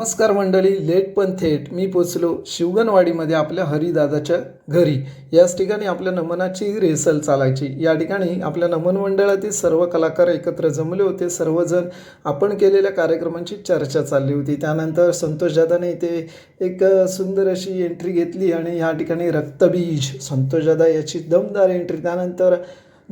नमस्कार मंडळी लेट पण थेट. मी पोचलो शिवगणवाडीमध्ये आपल्या हरिदादाच्या घरी. याच ठिकाणी आपल्या नमनाची रेसल चालायची. या ठिकाणी आपल्या नमन मंडळातील सर्व कलाकार एकत्र जमले होते. सर्वजण आपण केलेल्या कार्यक्रमांची चर्चा चालली होती. त्यानंतर संतोष दादाने इथे एक सुंदर अशी एंट्री घेतली आणि या ठिकाणी रक्तबीज संतोष दादा याची दमदार एंट्री त्यानंतर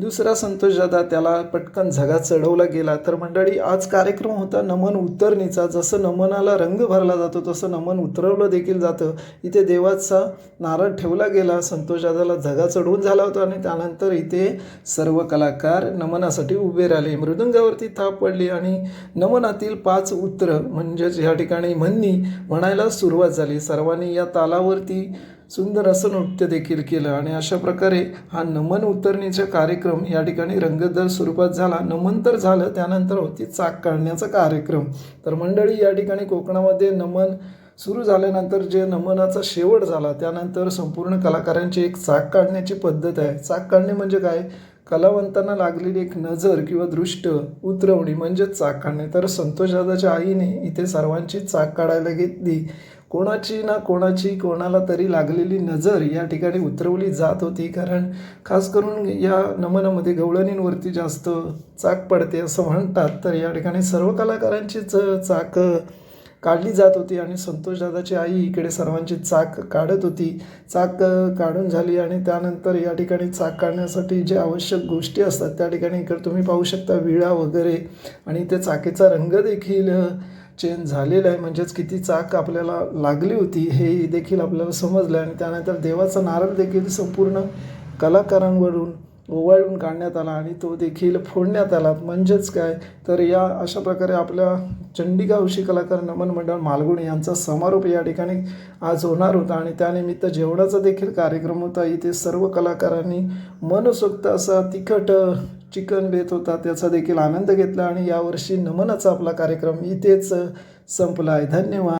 दुसरा संतोषदादा त्याला पटकन झगा चढवला गेला तर मंडळी आज कार्यक्रम होता नमन उतरणीचा. जसं नमनाला रंग भरला जातो तसं नमन उतरवलं देखील जातं. इथे देवाचा नारळ ठेवला गेला संतोषदादाला झगा चढवून झाला होता आणि त्यानंतर इथे सर्व कलाकार नमनासाठी उभे राहिले. मृदंगावरती थाप पडली आणि नमनातील पाच उत्र म्हणजेच ह्या ठिकाणी म्हणणी म्हणायला सुरुवात झाली. सर्वांनी या तालावरती सुंदर असं नृत्य देखील केलं. आणि अशा प्रकारे हा नमन उतरणीचा कार्यक्रम या ठिकाणी रंगतदार स्वरूपात झाला. नमन तर झालं त्यानंतर होती चाक काढण्याचा कार्यक्रम. तर मंडळी या ठिकाणी कोकणामध्ये नमन सुरू झाल्यानंतर जे नमनाचा शेवट झाला त्यानंतर संपूर्ण कलाकारांची एक चाक काढण्याची पद्धत आहे. चाक काढणे म्हणजे काय? कलावंतांना लागलेली एक नजर किंवा दृष्ट उतरवणी म्हणजेच चाक काढणे. तर संतोष दादाच्या आईने इथे सर्वांची चाक काढायला घेतली. कोणाची ना कोणाची कोणाला तरी लागलेली नजर या ठिकाणी उतरवली जात होती. कारण खास करून या नमनामध्ये गवळणींवरती जास्त चाक पडते असं म्हणतात. तर या ठिकाणी सर्व कलाकारांचीच चाक काढली जात होती आणि संतोष दादाची आई इकडे सर्वांची चाक काढत होती. चाक काढून झाली आणि त्यानंतर या ठिकाणी चाक काढण्यासाठी जे आवश्यक गोष्टी असतात त्या ठिकाणी इकडे तुम्ही पाहू शकता विळा वगैरे आणि ते चाकेचा रंग देखील चेंज झालेलं आहे. म्हणजेच किती चाक आपल्याला लागली होती हे देखील आपल्याला समजलं. आणि त्यानंतर देवाचा नारळ देखील संपूर्ण कलाकारांवरून ओवाळून काढण्यात आला आणि तो देखील फोडण्यात आला. म्हणजेच काय? तर या अशा प्रकारे आपल्या चंडिका कलाकार नमन मंडळ मालगुण यांचा समारोप या ठिकाणी आज होणार होता आणि त्यानिमित्त जेवणाचा देखील कार्यक्रम होता. इथे सर्व कलाकारांनी मनसोक्त असा तिखट चिकन बेत होता. त्याचा देखील आनंद घेतला आणि यावर्षी नमनाचा आपला कार्यक्रम इथेच संपला आहे. धन्यवाद.